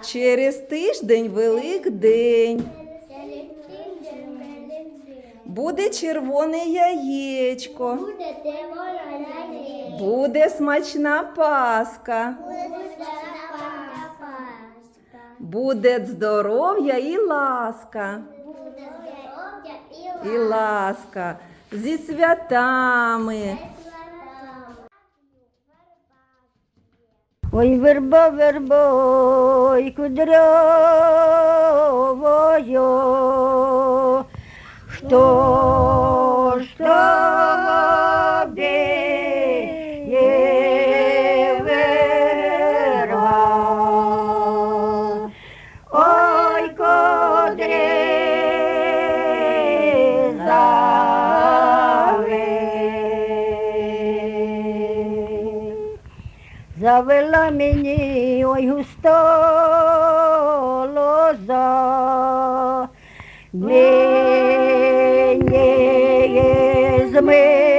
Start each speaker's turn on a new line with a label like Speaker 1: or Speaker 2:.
Speaker 1: Через тиждень Великдень. Буде червоне яєчко.
Speaker 2: Буде червона яєчня.
Speaker 1: Буде смачна паска.
Speaker 2: Буде
Speaker 1: здоров'я і ласка.
Speaker 2: І
Speaker 1: ласка. Зі святами.
Speaker 3: Ой, верба, вербой, кудровою, что ж тобі Завела мені ой густо лоза, мені зми